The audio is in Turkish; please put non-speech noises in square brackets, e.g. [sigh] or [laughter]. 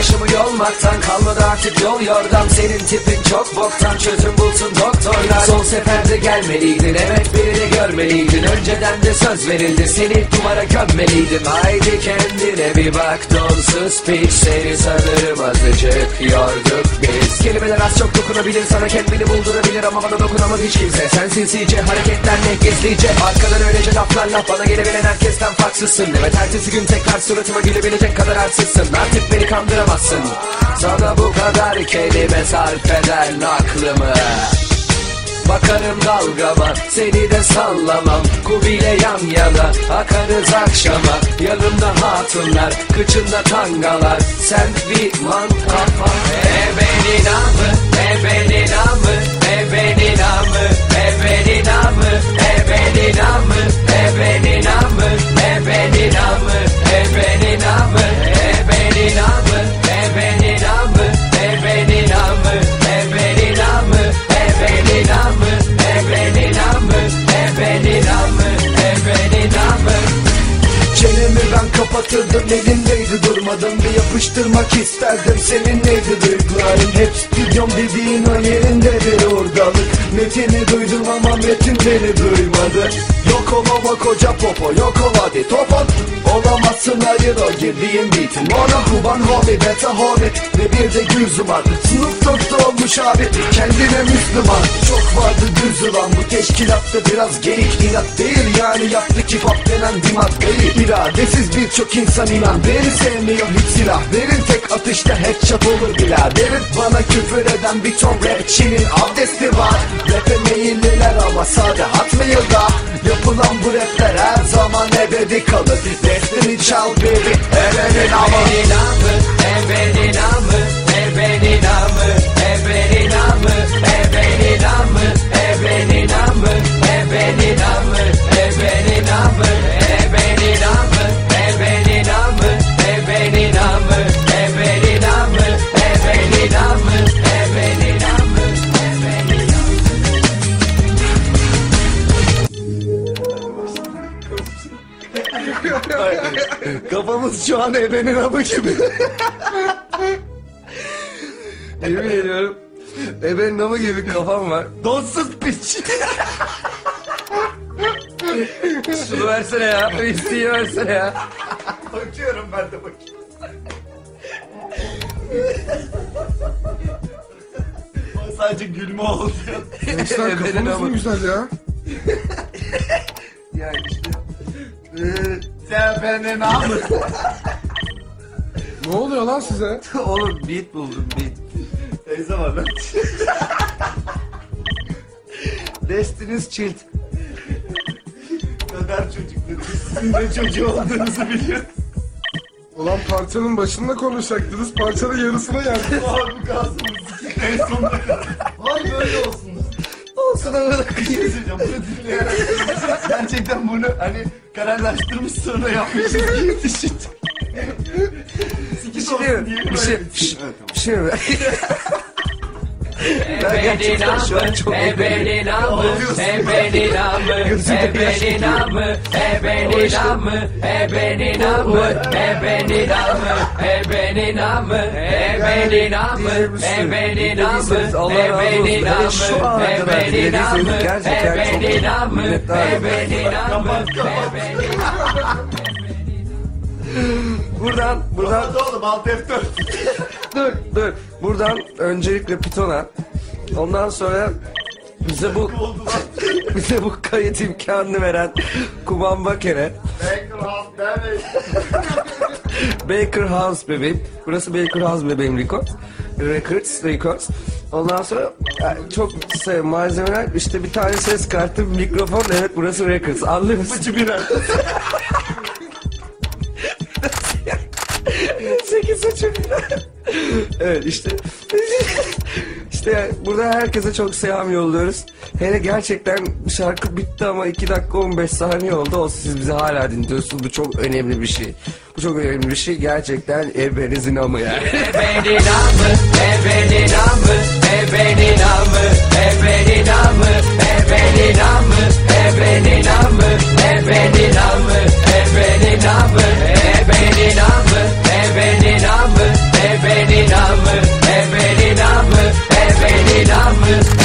başımı yolmaktan Kalmadı artık yol yordam. Senin tipin çok boktan Çözüm bulsun doktorlar. Son seferde gelmeliydin Evet birini görmeliydin. Önceden de söz verildi Seni duvara gömmeliydim. Haydi kendine bir bak Donsuz piç. Seni sanırım azıcık yorduk biz. Kelimeler az çok dokunabilir Sana kendini buldurabilir. Ama bana dokunamaz hiç kimse. Sen sinsice hareketlerle gizlice. Arkadan öylece laflarla Bana gelebilen herkesten farksızsın. Evet ertesi gün tekrar suratıma gülebilecek kadar arsızsın Artık beni kandıramazsın Sana bu kadar kelime sarf eden aklımı. Bakarım dalgama seni de sallamam. Kubile yan yana akarız akşama. Yanımda hatunlar kıçında tangalar. Sen bir man kafa Ebenin amı ebenin ben kapatırdım elindeydi durmadım Bir yapıştırmak isterdim. Senin neydi duyguların? Hep stüdyom dediğin o yerindedir oradalık Metini duydum ama metin beni duymadı. Yok ol baba koca popo yok ol hadi topon. Olamazsın hayır o girdiğin beatin Mono kuban hobi beta hobi Ve bir de güzüm vardı Sınıf dörtte olmuş abi. Kendine Müslüman. Çok vardı düz yılan bu teşkilatta biraz geyik inat değil. Yani yaptı ki pop denen bir maddeyi İradesiz birçok insan inan. Beni sevmiyor hiç silah Verin. Tek atışta headshot olur biraderim Bana küfür eden bir ton rapçinin abdesti var. Rap'e meyilliler ama sade geride kalır Defteri çal baby Eren'in avı Eren'in avı Kafamız şu an ebenin amı gibi Yemin ediyorum. Ebenin namı gibi kafam var. Donsuz piç Şunu versene ya. İsteği versene ya. Bakıyorum ben de bakıyorum Sadece gülme oldu Sen Ebenin kafanız mı güzel ya? Ya işte. Sen benim amı [laughs] Ne oluyor lan size? [laughs] Oğlum beat buldum beat. Teyze var lan [laughs] Destiny's Child. Kadar çocukları Sizin de çocuğu olduğunuzu biliyorum Ulan parçanın başında konuşacaktınız. Parçanın yarısına geldi. Abi kalsın en sonunda kalsın Vay böyle olsun sana da kıyıyorsun. Şey bunu dinleyerek gerçekten bunu hani kararlaştırmış sonra yapmışız diye düşündüm. Sikiş olsun diye. Bir şey. Bir şey. şey [laughs] Ben gerçekten şu an amı, çok ebenin amı, ebenin amı, ebenin amı, ebenin amı, ebenin amı, ebenin amı, ebenin amı, ebenin amı, ebenin amı, Allah razı olsun. ebenin Hele amı, şu ana kadar dinlediyseniz amı, gerçekten çok minnettarım. Buradan, buradan Hadi oğlum alt F4 dur dur. Buradan öncelikle Python'a ondan sonra bize bu [laughs] bize bu kayıt imkanını veren Kuban Baker'e Baker House bebeğim. Burası Baker House bebeğim Records. Records, Records. Ondan sonra e, çok şey, malzemeler işte bir tane ses kartı, bir mikrofon. Evet burası Records. Anlıyor musun? Bıcı birer 8 saçım. evet işte. İşte burada herkese çok selam yolluyoruz. Hele gerçekten şarkı bitti ama 2 dakika 15 saniye oldu. O siz bizi hala dinliyorsunuz. Bu çok önemli bir şey. Bu çok önemli bir şey. Gerçekten ebenizin amı yani. Ebenin amı, ebenin amı, ebenin amı, ebenin Just